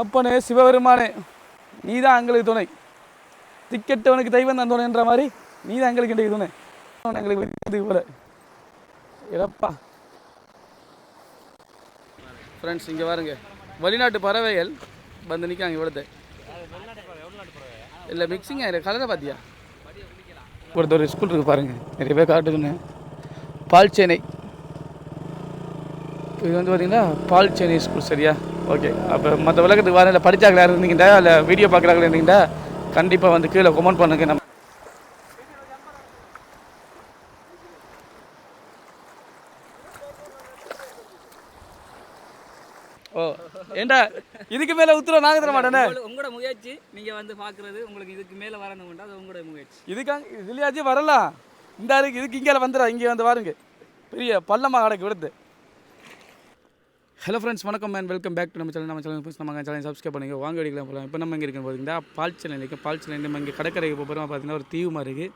அப்பனே சிவபெருமானே நீ தான் எங்களுக்கு துணை. திக்கெட்டவனுக்கு தெய்வம் தான் துணைன்ற மாதிரி நீ தான் எங்களுக்கு இன்றைக்கு துணை. எங்களுக்கு வெளியே போல. ஃப்ரெண்ட்ஸ் இங்கே பாருங்க வெளிநாட்டு பறவைகள் வந்து நிற்காங்க இவ்வளோத்தை இல்லை மிக்சிங் ஆகிற கலரை பார்த்தியா ஒருத்தர் ஒரு ஸ்கூல் இருக்கு பாருங்க. நிறைய பேர் காட்டுக்குன்னு பால் சேனை இது வந்து பார்த்தீங்கன்னா பால் சேனை ஸ்கூல் சரியா? ஓகே. அப்போ மற்ற விளக்கத்துக்கு வர இல்லை படித்தாங்களா இருந்தீங்கடா? இல்லை வீடியோ பார்க்குறாங்களா இருந்தீங்கடா? கண்டிப்பாக வந்து கீழே கமெண்ட் பண்ணுங்க. நம்ம ஓ ஏண்டா? இதுக்கு மேலே உத்தரவு நாங்கள் தர மாட்டேனே? உங்களோட- முயற்சி நீங்க வந்து பாக்குறது உங்களுக்கு இதுக்கு மேல வரணும்னா அது உங்களோட முயற்சி. இதுக்காக இதுலயாச்சும் வரலாம். இந்த இதுக்கு இங்கே வந்துடா இங்கே வந்து பாருங்க பெரிய பள்ளமாக கிடக்கு விடுது ஹலோ ஃப்ரெண்ட்ஸ் வணக்கம் மேன் வெல்கம் பேக் டு நம்ம சேனல் நம்ம சேனல் புதுசு நம்ம சேனல் சப்ஸ்கிரைப் பண்ணுங்க. வாங்க வெடிக்கலாம் போகலாம் இப்போ நம்ம இங்கே இருக்கோம் பார்த்தீங்கன்னா பால் சேனல் இருக்கு. பால் சேனல் நம்ம இங்கே கடற்கரைக்கு போகிறோம் பார்த்தீங்கன்னா ஒரு தீவு மாதிரி இருக்குது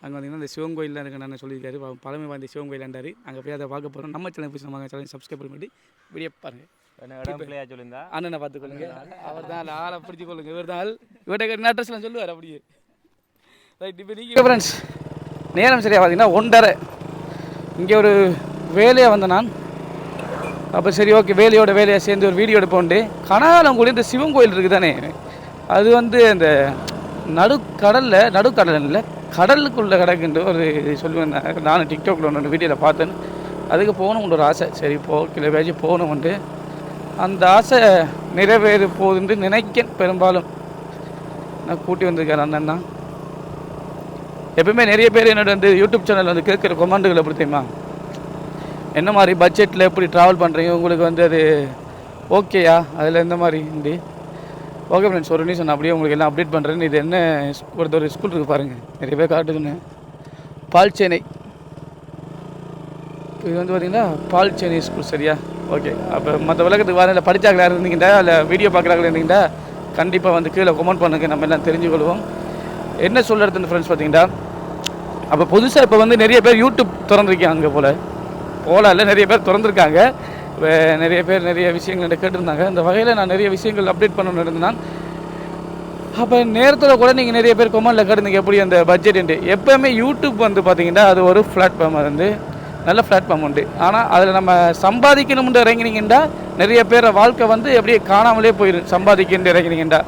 அங்கே பார்த்தீங்கன்னா இந்த சிவன் கோயிலில் இருக்கு நான் சொல்லியிருக்காரு. பழமை வாய்ந்த சிவன் கோயிலாண்டாரு அங்கே போய் அதை பார்க்க போகிறோம் நம்ம சேனல் புதுசு நம்ம சேனல் சப்ஸ்கிரைப் பண்ணிட்டு வீடியோ பாருங்க. என்ன இடம் பிள்ளையா சொல்லியிருந்தா? அண்ணனை பார்த்துக்கொள்ளுங்க அவர் தான் ஆளை பிடிச்சி கொள்ளுங்க. இவர் தான் இவர்கிட்ட அட்ரஸ்லாம் சொல்லுவார் அப்படியே. ரைட் இப்போ நீங்கள் ஃப்ரெண்ட்ஸ் நேரம் சரியாக பார்த்தீங்கன்னா ஒன்றரை. இங்கே ஒரு வேலையாக வந்த நான். அப்போ சரி ஓகே வேலையோட வேலையை சேர்ந்து ஒரு வீடியோ எடுப்போண்டு கனாலங்குடி இந்த சிவன் கோயில் இருக்குது தானே. அது வந்து அந்த நடுக்கடலில் நடுக்கடல் இல்லை கடலுக்குள்ளே கிடக்குன்ற ஒரு சொல்லுவேன். நான் நானும் டிக்டாக்ல ஒன்று வீடியோவில் பார்த்தேன். அதுக்கு போகணும்னு ஒரு ஆசை. சரி போ கிலோ பேஜி போகணும்ட்டு அந்த ஆசை நிறைவேறு போகுதுன்னு நினைக்கேன் பெரும்பாலும். நான் கூட்டி வந்திருக்கேன் அண்ணன் தான். எப்பவுமே நிறைய பேர் என்னோட வந்து யூடியூப் சேனல் வந்து கேட்குற கொமெண்டுகளை எப்படி என்ன மாதிரி பட்ஜெட்டில் எப்படி ட்ராவல் பண்ணுறீங்க உங்களுக்கு வந்து அது ஓகேயா அதில் எந்த மாதிரி? உண்டு ஓகே ஃப்ரெண்ட்ஸ் ஒரு நிமிஷம் நான் அப்படியே உங்களுக்கு எல்லாம் அப்டேட் பண்ணுறேன் இது என்ன ஸ்கூ- ஒருத்தர் ஒரு ஸ்கூல் இருக்குது பாருங்கள் நிறைய பேர் காட்டுக்குன்னு பால் இது வந்து பார்த்தீங்கன்னா பால் ஸ்கூல் சரியா? ஓகே அப்போ மற்ற விளக்கத்துக்கு வர இல்லை படித்தாங்களா இருந்தீங்கடா இல்லை வீடியோ பார்க்குறாங்களா? இருந்தீங்கன்னா கண்டிப்பாக வந்து கீழே கமெண்ட் பண்ணுங்க. நம்ம எல்லாம் தெரிஞ்சுக்கொள்வோம் என்ன சொல்கிறதுன்னு ஃப்ரெண்ட்ஸ் பார்த்தீங்கன்னா அப்போ புதுசாக இப்போ வந்து நிறைய பேர் யூடியூப் திறந்துருக்கேன் அங்கே போல். ஓலாவில் நிறைய பேர் திறந்துருக்காங்க. நிறைய பேர் நிறைய விஷயங்கள் என்கிட்ட கேட்டிருந்தாங்க. இந்த வகையில் நான் நிறைய விஷயங்கள் அப்டேட் பண்ணணும்னு இருந்தேன். அப்போ நேரத்தில் கூட நீங்கள் நிறைய பேர் கொமெண்டில் கேட்டிருந்தீங்க எப்படி அந்த பட்ஜெட் எப்போவுமே யூடியூப் வந்து பார்த்தீங்கன்னா அது ஒரு பிளாட்ஃபார்ம் வந்து நல்ல பிளாட்ஃபார்ம் உண்டு. ஆனால் அதில் நம்ம சம்பாதிக்கணும்னு இறங்கினீங்கன்னா நிறைய பேர் வாழ்க்கை வந்து எப்படியே காணாமலே போயிடும் சம்பாதிக்கணும்னு இறங்கினீங்கன்னா.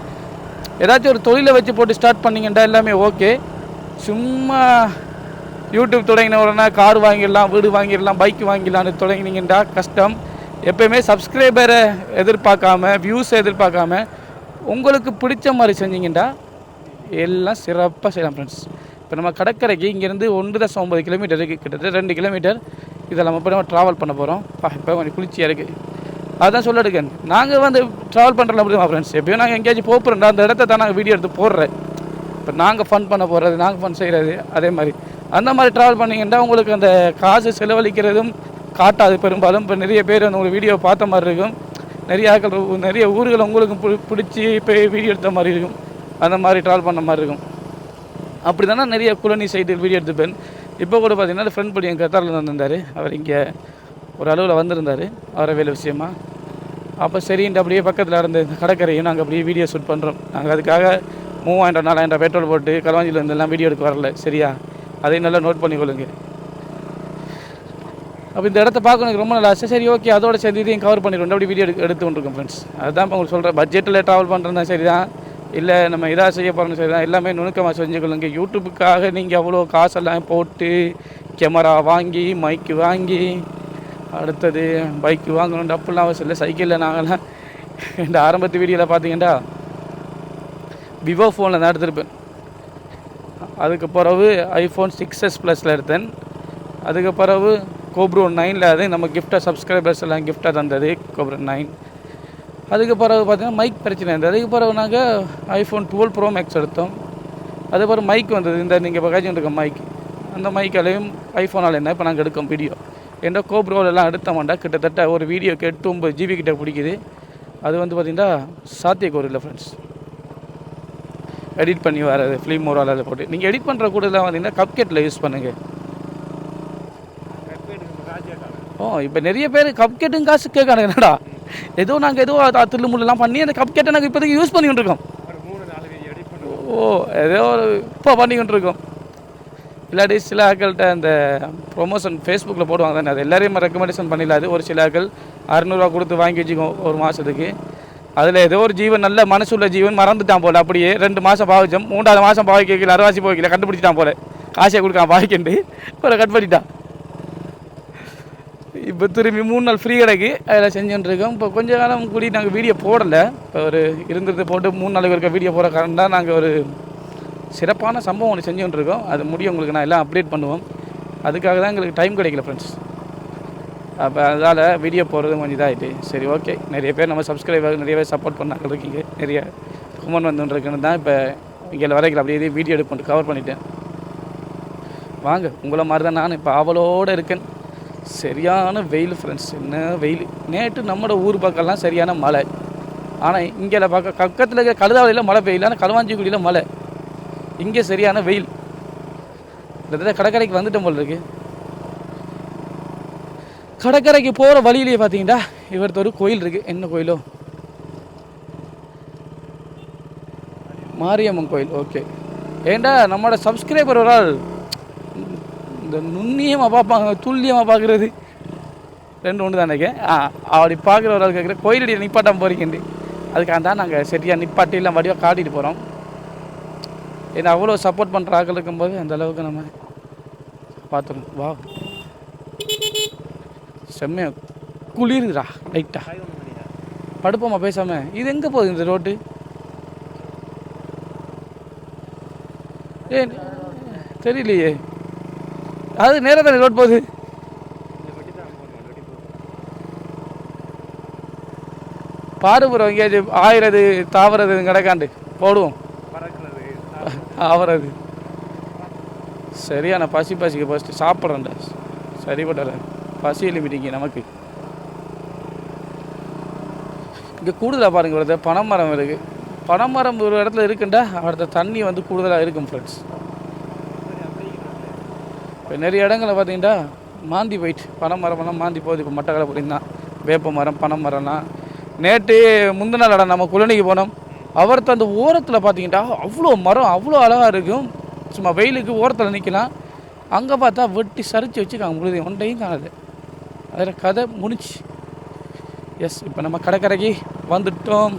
ஏதாச்சும் ஒரு தொழிலை வச்சு போட்டு ஸ்டார்ட் பண்ணிங்கன்னா எல்லாமே ஓகே சும்மா யூடியூப் தொடங்கின உடனே கார் வாங்கிடலாம் வீடு வாங்கிடலாம் பைக் வாங்கிடலாம்னு தொடங்கினீங்கன்னா கஷ்டம். எப்பயுமே சப்ஸ்கிரைபரை எதிர்பார்க்காம வியூஸை எதிர்பார்க்காம உங்களுக்கு பிடிச்ச மாதிரி செஞ்சீங்கன்னா எல்லாம் சிறப்பாக செய்யலாம் ஃப்ரெண்ட்ஸ் இப்போ நம்ம கடற்கரைக்கு இங்கேருந்து ஒன்று தசம் ஒம்பது கிலோமீட்டர் இருக்குது கிட்டத்தட்ட ரெண்டு கிலோமீட்டர் இதில் நம்ம இப்போ நம்ம ட்ராவல் பண்ண போகிறோம் இப்போ கொஞ்சம் குளிர்ச்சியாக இருக்குது அதுதான் சொல்ல எடுக்கேன் நாங்கள் வந்து ட்ராவல் பண்ணுறோம் அப்படிமா ஃப்ரெண்ட்ஸ் எப்பயும் நாங்கள் எங்கேயாச்சும் போகிறோம் அந்த இடத்த தான் நாங்கள் வீடியோ எடுத்து போடுறேன். இப்போ நாங்கள் ஃபன் பண்ண போகிறது நாங்கள் ஃபன் செய்கிறது அதே மாதிரி. அந்த மாதிரி ட்ராவல் பண்ணீங்கன்னா உங்களுக்கு அந்த காசு செலவழிக்கிறதும் காட்டாது. பெரும்பாலும் இப்போ நிறைய பேர் அந்த உங்களுக்கு வீடியோ பார்த்த மாதிரி இருக்கும். நிறைய ஆட்கள் நிறைய ஊர்கள் உங்களுக்கு பி- பிடிச்சி போய் வீடியோ எடுத்த மாதிரி இருக்கும். அந்த மாதிரி ட்ராவல் பண்ண மாதிரி இருக்கும். அப்படி தானே நிறைய குழந்தை சைடு வீடியோ எடுத்துப்பேன் இப்போ கூட பார்த்தீங்கன்னா ஃப்ரெண்ட் படி எங்கள் கத்தாரில் வந்திருந்தார். அவர் இங்கே ஒரு அளவில் வந்திருந்தார். அவரை வேலை விஷயமா. அப்போ சரின்ட்டு அப்படியே பக்கத்தில் இருந்த இந்த கடற்கரையும் நாங்கள் அப்படியே வீடியோ ஷூட் பண்ணுறோம் நாங்கள் அதுக்காக மூவாயிரம் நாலாயிரம் பெட்ரோல் போட்டு கலவாஞ்சியில் இருந்தெல்லாம் வீடியோ எடுக்க வரல. சரியா? அதையும் நல்லா நோட் பண்ணிக்கொள்ளுங்க. அப்போ இந்த இடத்த பார்க்க எனக்கு ரொம்ப நல்லா சரி ஓகே அதோட சேர்ந்து இதையும் கவர் பண்ணிடுவோம். அப்படி வீடியோ எடுத்து எடுத்து கொண்டிருக்கோம் ஃப்ரெண்ட்ஸ் அதுதான் இப்போ உங்களுக்கு சொல்கிறேன் பட்ஜெட்டில் ட்ராவல் பண்ணுறதா சரி தான் இல்லை நம்ம இதாக செய்ய போகிறோம் சரி தான் எல்லாமே நுணுக்கமாக செஞ்சுக்கொள்ளுங்க யூடியூப்புக்காக நீங்கள் அவ்வளோ காசெல்லாம் போட்டு கேமரா வாங்கி மைக்கு வாங்கி அடுத்தது பைக்கு வாங்கணும் அப்படிலாம் அவசியம் இல்லை. சைக்கிளில் நாங்கள்லாம் இந்த ஆரம்பத்து வீடியோவில் பார்த்தீங்கன்னா விவோ ஃபோனில் தான் எடுத்திருப்பேன். அதுக்கு பிறகு ஐஃபோன் சிக்ஸ் எஸ் ப்ளஸில் எடுத்தேன். அதுக்கு பிறகு கோப்ரோ நைனில் அது நம்ம கிஃப்டாக சப்ஸ்கிரைபர்ஸ் எல்லாம் கிஃப்டாக தந்தது கோப்ரோ நைன் அதுக்கு பிறகு பார்த்திங்கன்னா மைக் பிரச்சனை இருந்தது. அதுக்கு பிறகு நாங்கள் ஐஃபோன் டுவெல் ப்ரோ மேக்ஸ் எடுத்தோம். அதுக்கப்புறம் மைக் வந்தது. இந்த நீங்கள் இப்போ இருக்க மைக் அந்த மைக்காலையும் ஐஃபோனால் என்ன இப்போ நாங்கள் எடுக்கோம் வீடியோ என்ற கோப்ரோலெல்லாம் எடுத்தோம்டா கிட்டத்தட்ட ஒரு வீடியோக்கு எட்டு ஒம்பது ஜிபி கிட்ட பிடிக்குது. அது வந்து பார்த்திங்கன்னா சாத்தியக்கூறு இல்லை ஃப்ரெண்ட்ஸ் எடிட் பண்ணி வரது ஃபிலிம் மோரால் போட்டு. நீங்கள் எடிட் பண்ணுற கூடலாம் பார்த்தீங்கன்னா கப்கெட்டில் யூஸ் பண்ணுங்கள் ஓ இப்போ நிறைய பேர் கப்கெட்டும் காசு கேட்கானுங்க. என்னடா? ஏதோ நாங்கள் ஏதோ அது தில்லு பண்ணி அந்த கப் கேட்டை நாங்கள் இப்போதைக்கு யூஸ் பண்ணிக்கிட்டு இருக்கோம் ஓ ஏதோ ஒரு இப்போ பண்ணிக்கிட்டு இருக்கோம் இல்லாட்டி சில ஆட்கள்கிட்ட அந்த ப்ரொமோஷன் ஃபேஸ்புக்கில் போடுவாங்க தானே அது எல்லாரையும் ரெக்கமெண்டேஷன் பண்ணிடலாது ஒரு சில ஆட்கள் அறநூறுவா கொடுத்து வாங்கி வச்சுக்கோ ஒரு மாதத்துக்கு அதில் ஏதோ ஒரு ஜீவன் நல்ல மனசுள்ள ஜீவன் மறந்துட்டான் போல. அப்படியே ரெண்டு மாதம் பாவிச்சோம். மூன்றாவது மாதம் பாவிக்கல அரைவாசி பாவிக்கல கண்டுபிடிச்சிட்டான் போல. காசை கொடுக்காம பாவிக்கண்டு. ஒரு கட் பண்ணிட்டான். இப்போ திரும்பி மூணு நாள் ஃப்ரீ கிடைக்கு. அதில் செஞ்சுட்டுருக்கோம் இப்போ கொஞ்ச காலம் கூடி நாங்கள் வீடியோ போடலை. இப்போ ஒரு இருந்தது போட்டு மூணு நாளைக்கு இருக்க வீடியோ போகிற காரணம் தான் நாங்கள் ஒரு சிறப்பான சம்பவம் ஒன்று செஞ்சுட்டு இருக்கோம். அது முடியும் உங்களுக்கு நான் எல்லாம் அப்டேட் பண்ணுவோம். அதுக்காக தான் எங்களுக்கு டைம் கிடைக்கல ஃப்ரெண்ட்ஸ் அப்போ அதனால் வீடியோ போடுறது கொஞ்சம் இதாகிட்டு சரி ஓகே நிறைய பேர் நம்ம சப்ஸ்கிரைபர் நிறைய பேர் சப்போர்ட் பண்ணாங்க இருக்கீங்க. நிறைய குமன் வந்துருக்குன்னு தான் இப்போ இங்கே வரைக்கும் அப்படியே வீடியோ எடுப்போம் கவர் பண்ணிட்டேன். வாங்க உங்களை மாதிரி தான் நான் இப்போ அவளோடு இருக்கேன். சரியான வெயில் ஃப்ரெண்ட்ஸ் என்ன வெயில். நேற்று நம்மளோட ஊர் பக்கம்லாம் சரியான மழை. ஆனால் இங்கே பார்க்க பக்கத்தில் இருக்கிற கழுதாவளியில் மழை பெய்யல. ஆனால் களுவாஞ்சிக்குடியில் மழை. இங்கே சரியான வெயில். கிட்டத்தட்ட கடற்கரைக்கு வந்துட்டோம் போல் இருக்குது கடற்கரைக்கு போகிற வழியிலேயே பார்த்தீங்கன்னா இவர்த்த ஒரு கோயில் இருக்குது என்ன கோயிலோ? மாரியம்மன் கோயில் ஓகே ஏண்டா நம்மளோட சப்ஸ்கிரைபர் ஒரு ஆள். இந்த நுண்ணியமாக பார்ப்பாங்க துல்லியமாக பார்க்குறது. ரெண்டு ஒன்று தானே ஆ அப்படி பார்க்குற ஒரு ஆள் கேட்குற கோயிலடி நிப்பாட்டம் போகிறீங்கண்டு அதுக்காக தான் நாங்கள் சரியாக நிப்பாட்டி எல்லாம் வடிவாக காட்டிட்டு போகிறோம் ஏன்னா அவ்வளோ சப்போர்ட் பண்ணுற ஆக்கள் இருக்கும்போது அந்த அளவுக்கு நம்ம பார்த்துருவோம் வா. செம்மையா குளிருதுடா லைட்டா படுப்போமா பேசாமல் இது எங்கே போகுது இந்த ரோட்டு ஏ தெரியலையே. அது நேராக தானே ரோட் போகுது? பாடுபுறம் எங்கேயாச்சும் ஆயிரது தாவறது கிடக்காண்டு? போடுவோம். ஆவறது சரியான பசி பசிக்கு ஃபஸ்ட்டு சாப்பிட்றேன்டா. சரிப்பட்டல பசி லிமிட்டிங்க நமக்கு. இங்கே கூடுதலாக பாருங்கள் வருது பனைமரம் இருக்குது பனைமரம் ஒரு இடத்துல இருக்குண்டா அடுத்த தண்ணி வந்து கூடுதலாக இருக்கும் ஃப்ரெண்ட்ஸ் இப்போ நிறைய இடங்களில் பார்த்தீங்கன்னா மாந்தி போயிட்டு பனைமரம்லாம் மாந்தி போகுது. இப்போ மட்டக்களை போட்டிங்கன்னா வேப்ப மரம் பனை மரம்லாம். நேற்று முந்தின இடம் நம்ம குழந்தைக்கு போனோம். அவர்த்த அந்த ஓரத்தில் பார்த்தீங்கன்னா அவ்வளோ மரம் அவ்வளோ அழகாக இருக்கும். சும்மா வெயிலுக்கு ஓரத்தில் நிற்கலாம் அங்கே பார்த்தா வெட்டி சரிச்சு வச்சுக்காங்க முழுதையும் ஒன்றையும் காணது அதில் கதை முடிச்சு எஸ் இப்போ நம்ம கடற்கரைக்கு வந்துட்டோம்.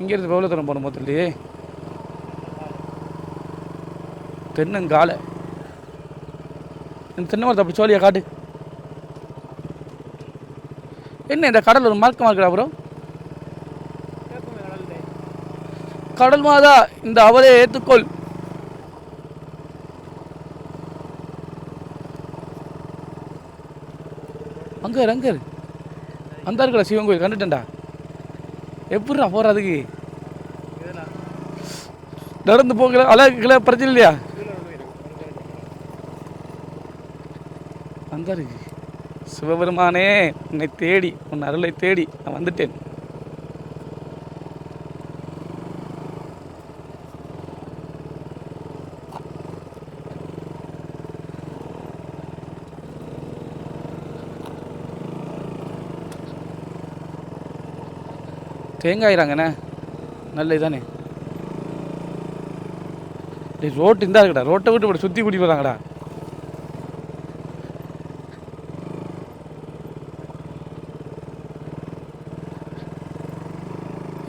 இங்கேருந்து எவ்வளோ தூரம் போகணும் மொத்தத்துலேயே தென்னங்காலை. இந்த தென்னை மரத்தை அப்படி சோழியா காட்டு. என்ன இந்த கடல் ஒரு மார்க்கமாக இருக்கா ப்ரோ கடல் மாதா இந்த அவரை ஏற்றுக்கொள் அங்கே அங்கே அங்க அந்த இருக்கல சிவன் கோயில் கண்டுட்டேன்டா. எப்படிடா போற அதுக்கு? நடந்து போகல அழகுல பிரச்சனை இல்லையா? அந்த இருக்கு சிவபெருமானே உன்னை தேடி உன் அருளை தேடி நான் வந்துட்டேன். தேங்காயிறாங்கண்ணே. நல்ல இதானே. டேய் ரோட்டு இந்தா இருக்கடா. ரோட்டை விட்டு இப்படி சுற்றி கூட்டிட்டு போகிறாங்கடா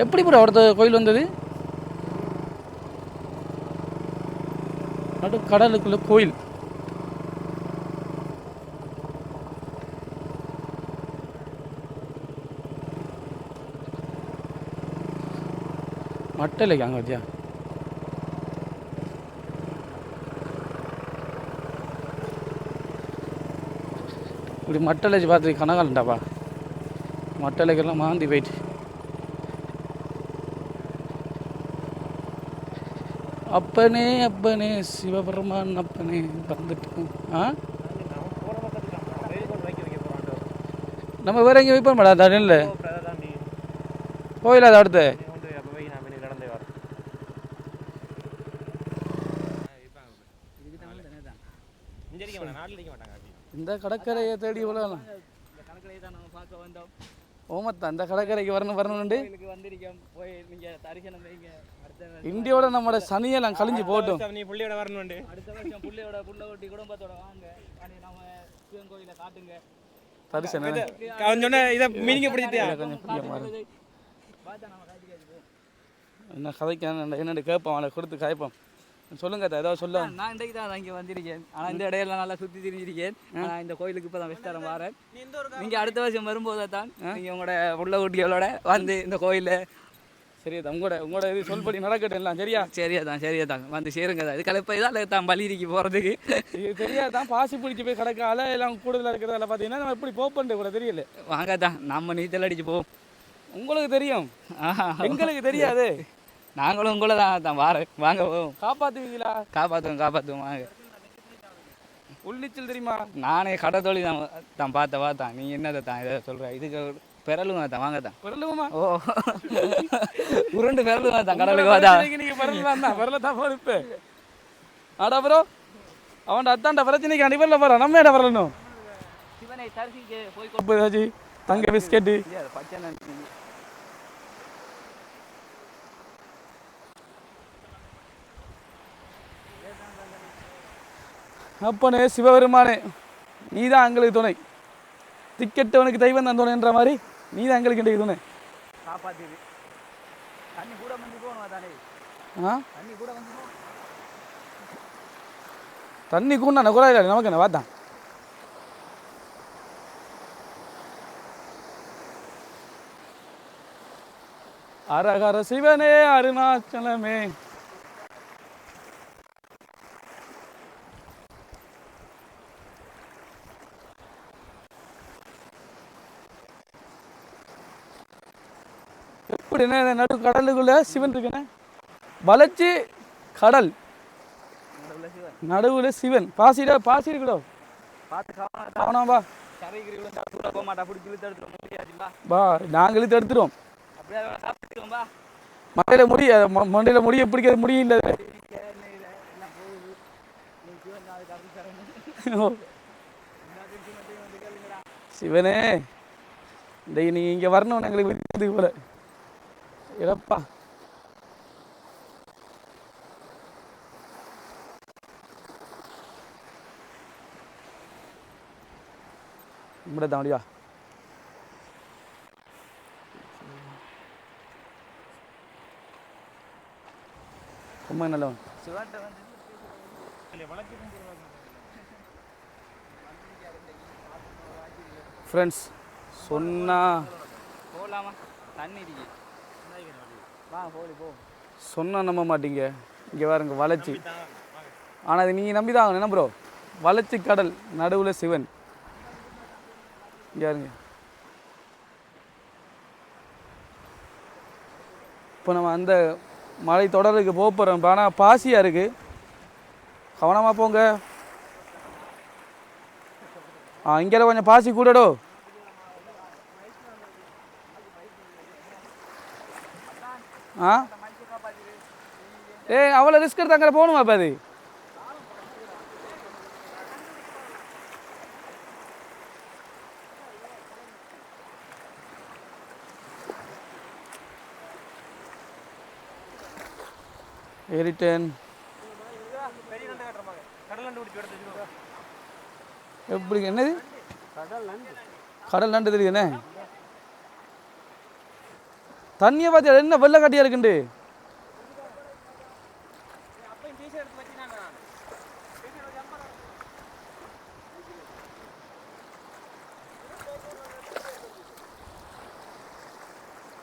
எப்படி ப்ரோ அடுத்த கோயில் வந்தது? நடு கடலுக்குள்ள கோயில். மட்டலைக்கு அங்கே வத்தியா இப்படி மட்டலை பார்த்து கனகாலண்டாப்பா மட்டலைக்கெல்லாம் மாந்தி போயிட்டு அப்பனே அப்பனே சிவபெருமான் அப்பனே வந்துட்டோம் ஆ நம்ம வேற எங்கேயும் வைப்போம் மேடம் தண்ணியில் கோயில் அது அடுத்து இந்த கடற்கரையை தேடி விழலாம் இந்த கணக்கிலே தான் நம்ம பார்க்க வந்தோம் ஓமத்தா அந்த கடற்கரைக்கு வரணும் வருஷம் இந்தியோட நம்மளோட சனியெல்லாம் கழிஞ்சு போட்டும் நீ புள்ளியோட வரணுண்டு. அடுத்த வருஷம் புள்ளையோட புள்ள ஒட்டி குடும்பத்தோட வாங்க. நம்ம சிவன் கோயிலை காட்டுங்க. தரிசனம் அவன் சொன்ன இதை மீனிங்க பிடிச்சிட்டியா? கொஞ்சம் பிடிக்க நம்ம போ என்ன கதைக்கான என்னென்னு கேட்போம் அவனை கொடுத்து காய்ப்போம். சொல்லுங்க ஏதாவது சொல்ல. நான் இன்றைக்கு தான் இங்கே வந்திருக்கேன். ஆனால் இந்த இடையில நல்லா சுற்றி திரிஞ்சிருக்கேன். ஆனால் இந்த கோயிலுக்கு இப்போ தான் வெஸ்டாரம் வரேன். நீங்கள் அடுத்த வருஷம் வரும்போது தான் நீங்கள் உங்களோட உள்ள ஊட்டிகளோட வந்து இந்த கோயிலில் சரி அத்தா, உங்களோட உங்களோட இது சொல்படி நடக்கட்டும் எல்லாம் சரியா? சரியா தான் சரியா தான். வந்து சேருங்க தான் இது கலப்பை தான் தான் பலிரிக்கு போகிறதுக்கு இது தெரியாதான் பாசி பிடிச்சி போய் கிடக்க அலை எல்லாம் கூடுதலாக இருக்கிறதால பார்த்தீங்கன்னா நம்ம எப்படி போப்பண்டு கூட தெரியல. வாங்க தான் நம்ம நீச்சல் அடிச்சு போவோம். உங்களுக்கு தெரியும். ஆஹா. எங்களுக்கு தெரியாது. நாங்களும் உங்களை தான் தான் வாரேன் வாங்க போவோம் காப்பாத்துவீங்களா? காப்பாற்றுவோம் காப்பாற்றுவோம் வாங்க. உள்ளிச்சல் தெரியுமா? நானே கடை தொழில் தான் தான் பார்த்த பார்த்தேன். நீ என்னதை தான் இதை சொல்கிற இதுக்கு பெறலுங்க தான் வாங்க தான் பிறலுமா ஓ. உருண்டு பெறலுங்க தான் கடலுக்கு வாதா நீங்க பிறலாம் தான் பிறல தான் பொறுப்பு ஆடா ப்ரோ அவன் அத்தாண்ட பிரச்சனைக்கு அடி வரல போறான் நம்ம இடம் வரலணும்? சிவனை தரிசிக்க போய் தங்க பிஸ்கெட்டு. பச்சை அப்பனே சிவபெருமானே நீ தான் எங்களுக்கு துணை. திக்கெட்டவனுக்கு தெய்வம் தான் துணைன்ற மாதிரி நீ தான் எங்களுக்கு இன்றைக்கு துணை. காப்பாத்திடு. தண்ணி கூட வந்து போகணும் தானே ஆ? தண்ணி கூட வந்து தண்ணி கூண்ணா குறையில நமக்கு என்ன? பார்த்தான் அரகர சிவனே அருணாச்சலமே. எப்படி என்ன நடு கடலுக்குள்ளே சிவன் இருக்குண்ணே வளர்ச்சி கடல். நடுவில் சிவன். பாசிடா பாசி இருக்குடோ பார்த்து கவனம் கூட போக மாட்டா நாங்கள் இழுத்து எடுத்துருவோம். மண்டையில் முடி மண்டையில் முடிய பிடிக்கிறது முடியல சிவனே இந்த நீங்கள் இங்கே வரணும் எங்களுக்கு போல. இறப்பா. இப்படி தான் முடியா ரொம்ப நல்லவன்? ஃப்ரெண்ட்ஸ் சொன்னா போகலாமா தண்ணி இருக்கு வா போடி போ. சொன்னா நம்ப மாட்டீங்க. இங்கே பாருங்க வளைச்சி ஆனால் அது நீங்கள் நம்பி தான் என்ன ப்ரோ வளைச்சி கடல் நடுவில் சிவன். இங்கே பாருங்க. இப்போ நம்ம அந்த மலை தொடருக்கு போக போகிறோம் ஆனால் பாசியாக இருக்குது கவனமாக போங்க. ஆ இங்கே கொஞ்சம் பாசி கூடடோ. ஆ? ஏய் அவ்வளோ ரிஸ்க் எடுத்து அங்கே போகணுமா இப்போ அது? ஏறிட்டேன் எப்படி என்னது? கடல் நண்டு தெரியுது என்ன தண்ணியை பார்த்து என்ன வெள்ளை கட்டியா இருக்குண்டு?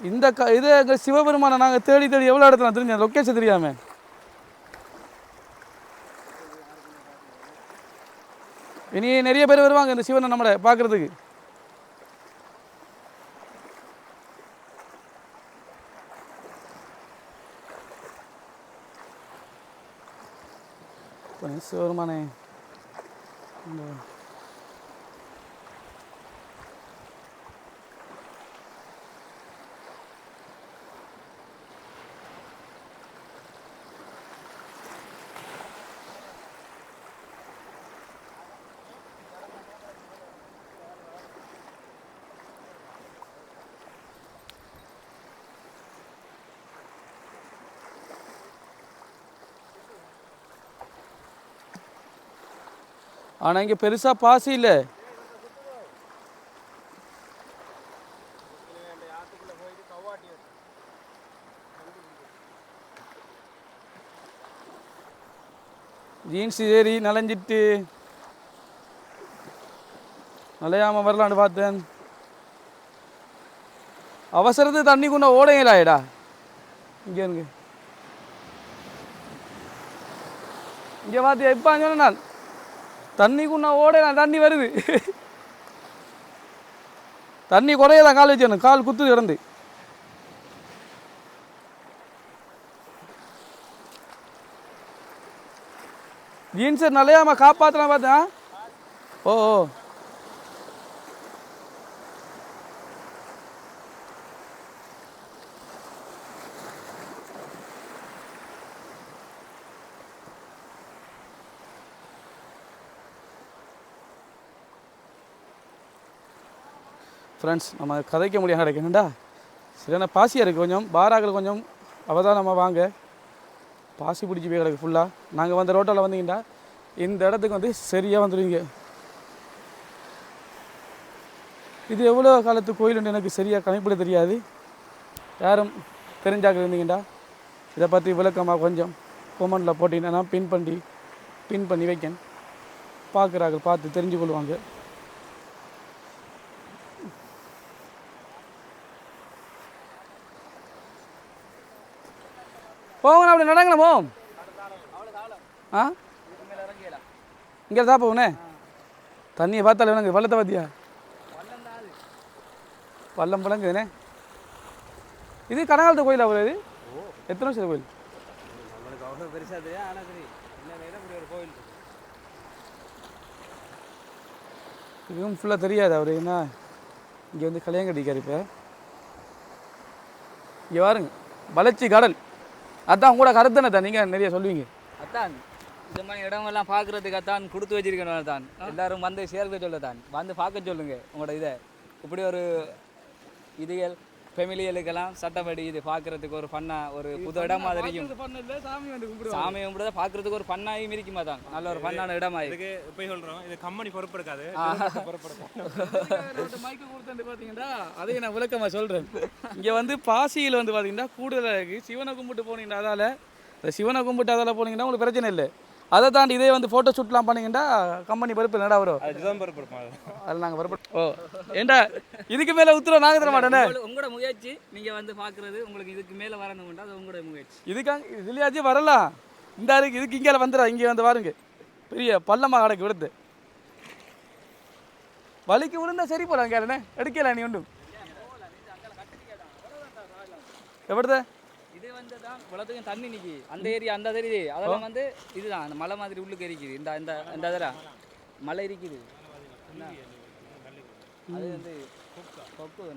இந்த க இது எங்கள் சிவபெருமானை நாங்கள் தேடி தேடி எவ்வளோ இடத்துல தெரிஞ்ச லொக்கேஷன் தெரியாம. இனி நிறைய பேர் வருவாங்க இந்த சிவனை நம்மளை பார்க்குறதுக்கு. கொஞ்சம் ஆனால் இங்கே பெருசாக பாசி இல்லை. ஜீன்ஸ் ஏறி நனைஞ்சிட்டு நலையாம வரலான்னு பார்த்தேன். அவசரத்து தண்ணி கொண்ட ஓடையிலாயிடா. இங்கே இருங்க இங்கே பார்த்து எப்போ சொன்னேன். நான் தண்ணி குண்ணா ஓடலாம் தண்ணி வருது. தண்ணி குறையதான் கால் வச்சு கால் குத்து கிடந்து. ஜீன்ஸை நிலையாம காப்பாற்றலாம் பார்த்தேன் ஓ ஓ. ஃப்ரெண்ட்ஸ் நம்ம கதைக்க முடியாது கிடைக்கணுண்டா சரியான பாசியாக இருக்குது கொஞ்சம். பாராக்கள் கொஞ்சம். அவதானமாக வாங்க. பாசி பிடிச்சி போய் கிடக்கு ஃபுல்லாக நாங்கள் வந்த ரோட்டில் வந்தீங்கன்னா இந்த இடத்துக்கு வந்து சரியாக வந்துடுவீங்க. இது எவ்வளோ காலத்து கோயிலுன்னு எனக்கு சரியாக கணிப்பிட தெரியாது. யாரும் தெரிஞ்சாக்க இருந்தீங்கடா. இதை பற்றி விளக்கமாக கொஞ்சம் கொமெண்டில் போட்டிங்கன்னா பின் பண்ணி பின் பண்ணி வைக்கேன். பார்க்குறாங்க பார்த்து தெரிஞ்சு கொள்வாங்க போகணும் அப்படி நடங்கண்ணா போம் ஆ? இங்கே தான் போகணே தண்ணியை பார்த்தாலே எனக்கு பள்ளத்தை பார்த்தியா? பள்ளம் பழங்குதுண்ணே இது கனகாலத்து கோயில் அவ்வளோ இது? எத்தனை வருஷம் கோயில் கோயில்? இதுவும் ஃபுல்லாக தெரியாது அவர்? என்ன? இங்கே வந்து கல்யாணம் கட்டிக்கார் இப்போ. இங்கே பாருங்க வளர்ச்சி கடல். அதான் கூட கருத்தனை தான் நீங்கள் நிறைய சொல்லுவீங்க. அத்தான் இந்த மாதிரி இடமெல்லாம் பார்க்கறதுக்கு அத்தான் கொடுத்து வச்சிருக்கணும் தான். எல்லாரும் வந்து சேர்க்க சொல்ல தான். வந்து பார்க்க சொல்லுங்க உங்களோட இதை. இப்படி ஒரு இதுகள் ஃபெமிலிகளுக்கெல்லாம் சட்டப்படி இது பார்க்கறதுக்கு ஒரு ஃபன்னா ஒரு புது இடம் மாதிரியும் சாமி வந்து கும்பிடுவோம் சாமி கும்பிட பார்க்கறதுக்கு ஒரு ஃபன்னாயும் இருக்குமா தான். நல்ல ஒரு ஃபன்னான இடமாயி இதுக்கு போய் சொல்றோம். இது கம்பெனி பொறுப்பெடுக்காது பொறுப்பெடுக்கும் மைக்கு கொடுத்து பார்த்தீங்கன்னா அதையும் நான் விளக்கமாக சொல்கிறேன் இங்கே வந்து பாசியில் வந்து பார்த்தீங்கன்னா கூடுதலாக இருக்குது சிவனை கும்பிட்டு போனீங்கன்னா அதால் சிவனை கும்பிட்டு அதால் போனீங்கன்னா உங்களுக்கு பிரச்சனை இல்லை. அதை தாண்டி இதே வந்து ஃபோட்டோ ஷூட்லாம் பண்ணீங்கன்னா கம்பெனி பருப்பு என்னடா வரும் அதுதான் அது அதில் நாங்கள் வரப்போம் ஓ ஏண்டா இதுக்கு மேலே உத்தரவு நாங்கள் தர மாட்டேனே உங்களோட- முயற்சி நீங்க வந்து பார்க்கறது உங்களுக்கு இதுக்கு மேல வரணும்னா அது உங்களோட முயற்சி. இதுக்காக இதுலையாச்சும் வரலாம். இந்த இருக்கு இதுக்கு இங்கே வந்துடா இங்கே வந்து பாருங்க பெரிய பள்ளமாக கிடக்கு விடுத்து. வலிக்கு விழுந்தா சரி போலாம் கேளுண்ணே எடுக்கல நீ ஒன்றும்? எப்படித இது வந்து தான் குளத்துக்கும் தண்ணி நிக்கி அந்த ஏரியா அந்த தெரியுது அதெல்லாம் வந்து இதுதான். அந்த மலை மாதிரி உள்ளுக்கு இருக்குது இந்த இந்த இந்த அதில் மலை இருக்குது என்ன? அது வந்து.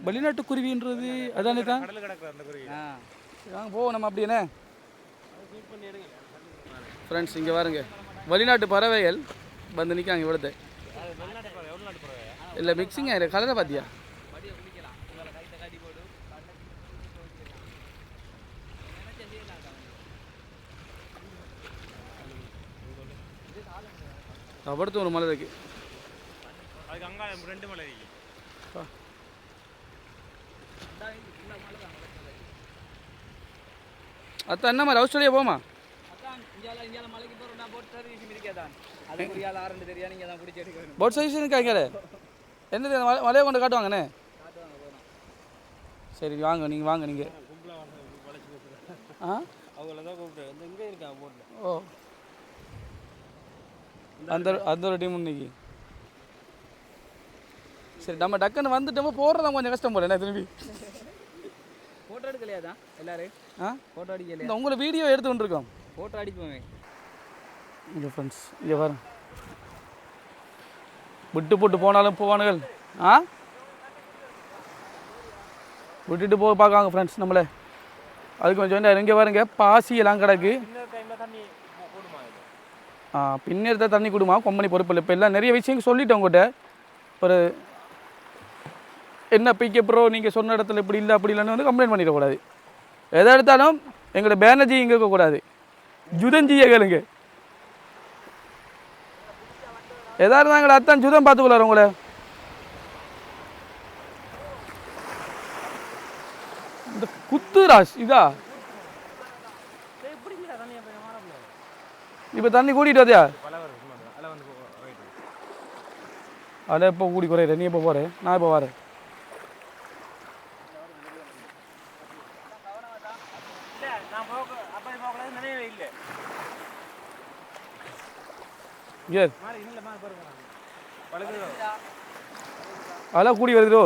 வெளிநாட்டு குருவின்றது அதானே தான்? கடல் கிடக்குற அந்த குருவி. ஆ. வாங்க போவோம் நம்ம அப்படியே ஃப்ரெண்ட்ஸ் இங்கே பாருங்க. வெளிநாட்டு பறவைகள் வந்து நிற்காங்க இவ்வளோத்தை இல்லை மிக்சிங் ஆயிரு கலரை பார்த்தியா படியை குளிக்கலாம் உங்களை கைத்தை கட்டி போட்டு கபடுத்து ஒரு மலை இருக்கு. அதுக்கு அங்க ரெண்டு மலை இருக்கு. அத்தான் என்ன மாதிரி ஆஸ்திரேலியா போமா? போட்டு சர்வீஸ் போட் சைஸ் இருக்காங்க என்னது மலையை கொண்டு காட்டுவாங்கண்ணே சரி வாங்க நீங்கள் வாங்க நீங்கள் ஆ? அவங்கள தான் கூப்பிட்டு இங்கே இருக்காங்க போட்டில் ஓ. அந்த அந்த ஒரு டீம் இன்னைக்கு. சரி நம்ம டக்குன்னு வந்துட்டோமோ போடுறதா கொஞ்சம் கஷ்டம் போல என்ன திரும்பி? ஃபோட்டோ எடுக்கலையா தான் எல்லாரும்? ஆ? ஃபோட்டோ அடிக்கலையா? இந்த உங்களை வீடியோ எடுத்து கொண்டிருக்கோம் ஃபோட்டோ அடிப்போமே. இங்கே ஃப்ரெண்ட்ஸ் இங்கே பாருங்க விட்டு போட்டு போனாலும் போவானுகள். ஆ? விட்டுட்டு போய் பார்க்காங்க ஃப்ரெண்ட்ஸ் நம்மளே. அதுக்கு கொஞ்சம் இங்கே பாருங்க பாசி எல்லாம் கிடக்கு இந்த டைமில் தண்ணி போ- போடுமா இது ஆ பின்னெடுத்த தண்ணி கொடுமா? கொம்பனி பொறுப்பு இல்லை. இப்போ எல்லாம் நிறைய விஷயங்கள் சொல்லிட்டேன் உங்கள்கிட்ட ஒரு என்ன பிக்கப் ப்ரோ நீங்கள் சொன்ன இடத்துல இப்படி இல்லை அப்படி இல்லைன்னு வந்து கம்ப்ளைண்ட் பண்ணிடக்கூடாது எதை எடுத்தாலும் எங்களோட பேனர்ஜி இங்கே இருக்கக்கூடாது ஜுதஞ்சியை கேளுங்க. இருந்தால் இருந்தாங்களே அத்தான் ஜுதம் பார்த்துக்கொள்ளாரு உங்களை. இந்த குத்துராஸ் இதா? இப்போ தண்ணி கூட்டிட்டு வந்தியா அதில் இப்போ கூடி குறையிற நீ இப்போ போகிற நான் இப்போ வரேன். அதெல்லாம் கூடி வருதுடோ. எங்கடா மீன் நினைவே இல்லை ஏ மாறி இல்லை மாறி பாருங்க பழகுது அதெல்லாம் கூடி வருதோ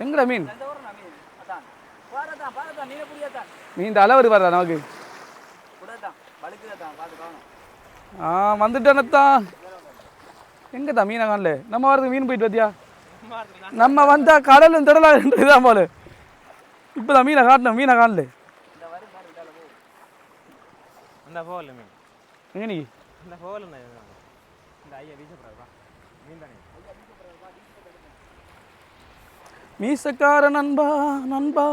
எங்கடா மீன் இந்த ஊர் நான் மீன் அதான் பாருதான் பாருதான் நீங்க மீன் இந்த அளவு வரதா நமக்கு? ஆ வந்துட்டேனத்தான் எங்கே தான் மீனை காணல நம்ம வரதுக்கு மீன் போயிட்டு வத்தியா நம்ம வந்தா கடலும் திடலாதான் போல. இப்போ தான் மீனை காட்டணும் மீனை காணல. அந்த போகல மீன். நீ போகல இந்த ஐயா தானே மீசக்கார நண்பா நண்பா.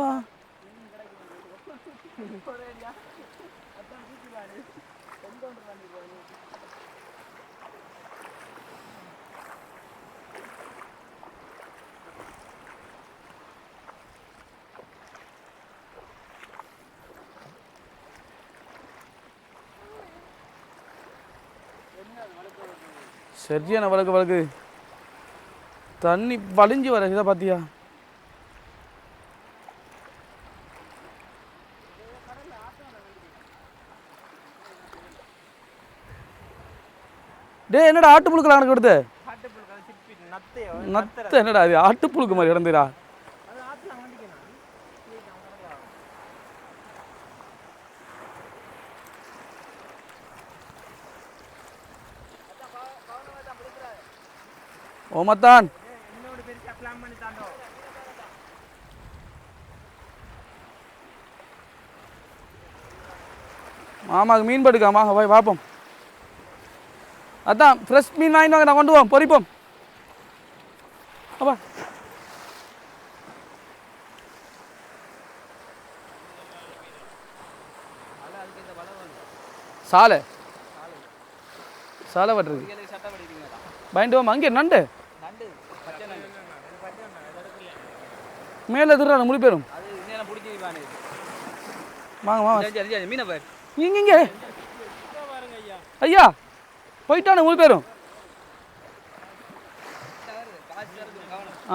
சரியான வழக்கு வழக்கு. தண்ணி வலிஞ்சு வர இதை பார்த்தியா டேய் என்னடா ஆட்டு புழுக்கல கணக்கு எடுத்து? ஆட்டுப்புழுக்கு நத்த என்னடா அது ஆட்டு புழுக்கு மாதிரி வண்டிக்கணும் ஓமத்தான் மாமாவுக்கு மீன் படுக்காமா போய் பார்ப்போம் அதான் ஃப்ரெஷ் மீன் வாங்கிட்டு வாங்க நான் கொண்டு போவோம். பொரிப்போம் அப்பா. சாலை. சாலை வட்டுறது பயந்து போமா அங்கே நண்டு. மேலே எதிர்றாங்க முழு பேரும். வாங்க வாங்க. இங்க இங்க. ஐயா. போயிட்டானு முழு பேரும்?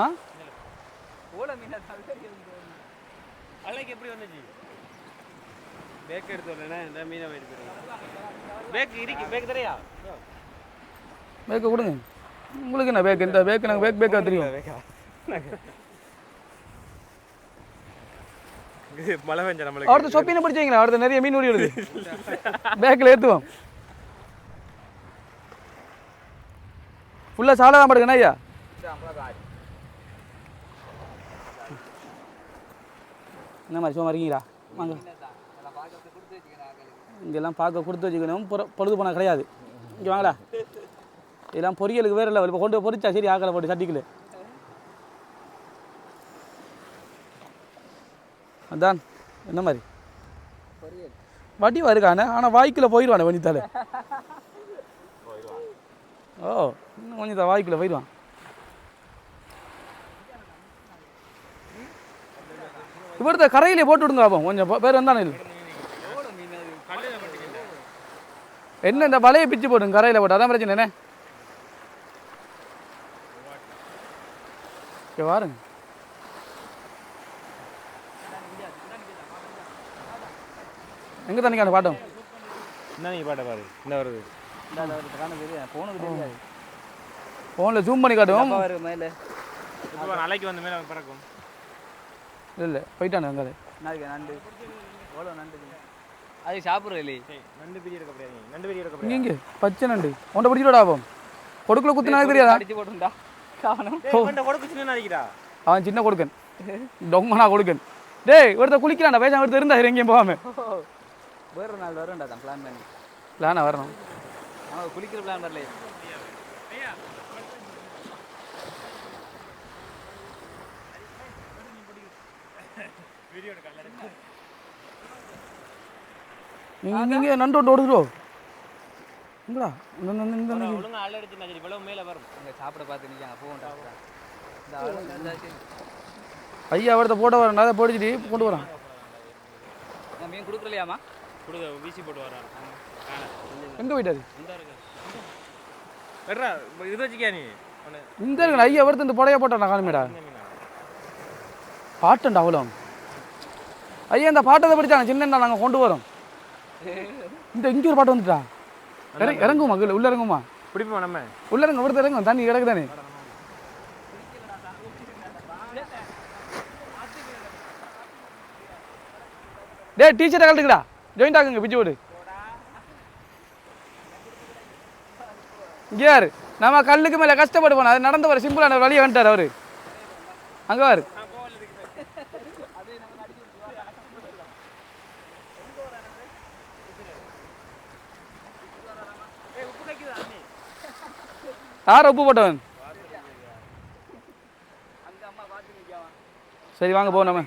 ஆ? ஓலை மீனை தவிர அலைக்கு எப்படி வந்துச்சு? பேக் எடுத்து வரலண்ணே இந்த மீனை போயிட்டு போயிருங்க பேக் இருக்கு பேக் தெரியா? பேக்கை கொடுங்க. உங்களுக்கு என்ன பேக் இந்த பேக்கு நாங்கள் பேக் பேக்காக தெரியும். மழை பெஞ்ச நம்மளுக்கு. அடுத்த சொப்பினை படிச்சீங்களா அடுத்த நிறைய மீன் ஓடி வருது. பேக்கில் ஏற்றுவோம் ஃபுல்லாக சாலை தான் படுக்கணும் ஐயா? என்ன மாதிரி சும்மா இருக்கீங்களா? வாங்க. எல்லாம் கொடுத்து இங்கெல்லாம் பார்க்க கொடுத்து வச்சுக்கணும். பொழுது போனால் கிடையாது. இங்கே வாங்கடா. இதெல்லாம் பொரியலுக்கு வேறு இல்லை இப்போ கொண்டு பொறிச்சா பொரிச்சா சரி ஆக்கலை போட்டு சட்டிக்கல அதான் என்ன மாதிரி? வட்டி வருகானே ஆனால் வாய்க்குள்ள போயிடுவானே கொஞ்சத்தால ஓ. இன்னும் கொஞ்சம் வாய்க்குள்ள போயிடுவான். இவர்த்த கரையிலே போட்டு விடுங்க அப்போ கொஞ்சம் பேர் வந்தானே இல்லை என்ன இந்த வலையை பிச்சு போடுங்க கரையில் போட்டு. அதான் பிரச்சனை என்ன? இங்க பாருங்க எங்கே தண்ணிக்கான பாட்டம்? என்ன பாட்ட பாரு? இந்த வருது போனுக்கு தெரியாது ஃபோனில் ஜூம் பண்ணி காட்டுவோம். நாளைக்கு வந்து மேலே பறக்கும். இல்லை இல்லை போயிட்டானு அங்கே நாளைக்கு நண்டு. எவ்வளோ நண்டு அது சாப்பிட்ற நண்டு பிரி எடுக்க முடியாது நண்டு பிரி எடுக்க இங்கே இங்கே பச்சை நண்டு. உன்னை பிடிச்சிடா ஆகும் கொடுக்கல குத்துனாக்கு தெரியாதா? அடிச்சு போட்டுண்டா அவன் சின்ன கொடுக்கன். டொங்கனா கொடுக்கன். டேய் ஒருத்த குளிக்கிறான்டா பேசாம ஒருத்தர் இருந்தா எங்கேயும் போகாம. வேறு நாள் வரும்டா தான் பிளான் பண்ணி. பிளானா வரணும். அவன் குளிக்கிற பிளான் வரல நீங்க இங்கே நண்டு ஒன்று ஓடுதுரோ? இங்கடா. இந்த இவ்வளவு மேல வரும். இங்கே சாப்பிட பார்த்து நிற்காங்க போகண்டா. ஐயா அவர்த்த போட்ட வரேன். அதை போடிச்சிட்டு கொண்டு வரேன். நான் மீன் கொடுக்கலையாமா கொடுங்க வீசி போட்டு வரான் எங்கே போயிட்டாரு? இந்த இருக்கு. வெட்றா இது வச்சுக்கியா நீ? இந்த இருக்குடா ஐயா ஒருத்தன் இந்த புடைய போட்டான் காணுமேடா? பாட்டுண்டா அவ்வளோ ஐயா இந்த பாட்டை படித்தாங்க சின்ன நாங்கள் கொண்டு வரோம். இந்த இங்கே ஒரு பாட்டு வந்துட்டா? இறங்க இறங்குமா? உள்ள இறங்குமா? பிடிப்போம் நம்ம? உள்ள இறங்க ஒருத்தர் இறங்கும் தண்ணி கிடக்கு தானே? டேய் டீச்சரை கழட்டுக்கடா. ஜாயிண்ட் ஆகுங்க போடு. இங்கே யாரு? நம்ம கல்லுக்கு மேலே கஷ்டப்பட்டு போனோம் அது நடந்து வர சிம்பிளான வழியை வந்துட்டார் அவரு. அங்கே வாரு யார் உப்பு போட்டவன்? சரி வாங்க போ நம்ம.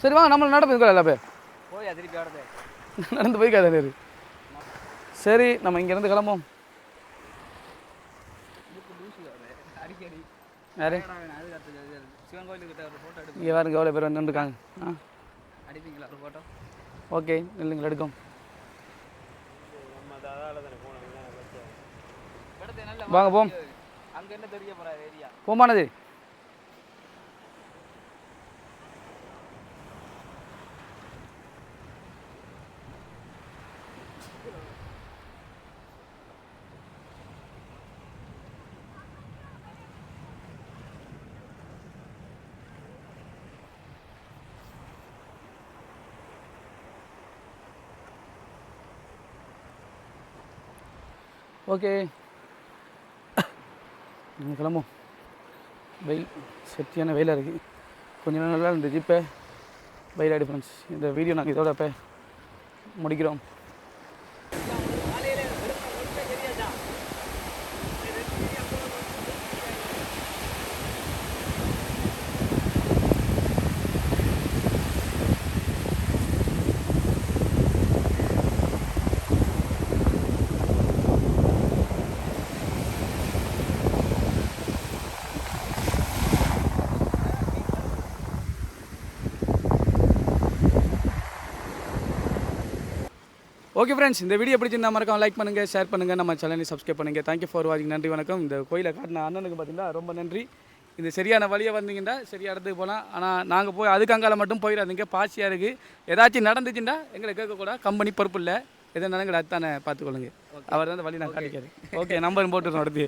சரி வாங்க நம்மள நடந்து எல்லா பேர். நடந்து போய் கதை சரி நம்ம இங்கேருந்து கிளம்புவோம். யாரு? இங்கே பாருங்க எவ்வளோ பேர் வந்துருக்காங்க ஆ. ஓகே இல்லைங்க எடுக்கும் நம்ம அதால தானே போனோம் இடத்த நல்ல வாங்க, போம். அங்க என்ன தெரிய போகிற ஏரியா போமானது ஓகே நீங்கள் கிளம்பும் வெயில் செட்டியான வெயிலாக இருக்குது கொஞ்ச நாள் நல்லா இருந்துச்சு. இப்போ வெயிலாடி ஃப்ரெண்ட்ஸ் இந்த வீடியோ நாங்கள் இதோட இப்போ முடிக்கிறோம். ஓகே ஃப்ரெண்ட்ஸ் இந்த வீடியோ பிடிச்சிருந்தா மறக்காம லைக் பண்ணுங்கள் ஷேர் பண்ணுங்கள் நம்ம சேனலை சப்ஸ்கிரைப் பண்ணுங்கள் தேங்க்யூ ஃபார் வாட்சிங் நன்றி வணக்கம். இந்த கோயிலை காட்டின அண்ணனுக்கு பார்த்தீங்கன்னா ரொம்ப நன்றி. இந்த சரியான வழியை வந்தீங்கன்னா சரியான இடத்துக்கு போகலாம் ஆனால் நாங்கள் போய் அதுக்கு அங்கால மட்டும் போயிடாதீங்க. பாசியாக இருக்குது ஏதாச்சும் நடந்துச்சுன்னா எங்களை கேட்கக்கூடாது. கம்பெனி பொறுப்பு இல்லை. எதை நடங்கட அதுதானே பார்த்துக்கொள்ளுங்க அவர் தான் இந்த வழி நான் காட்டிக்காரு. ஓகே நம்பர் போட்டுருந்தோம் அடுத்து.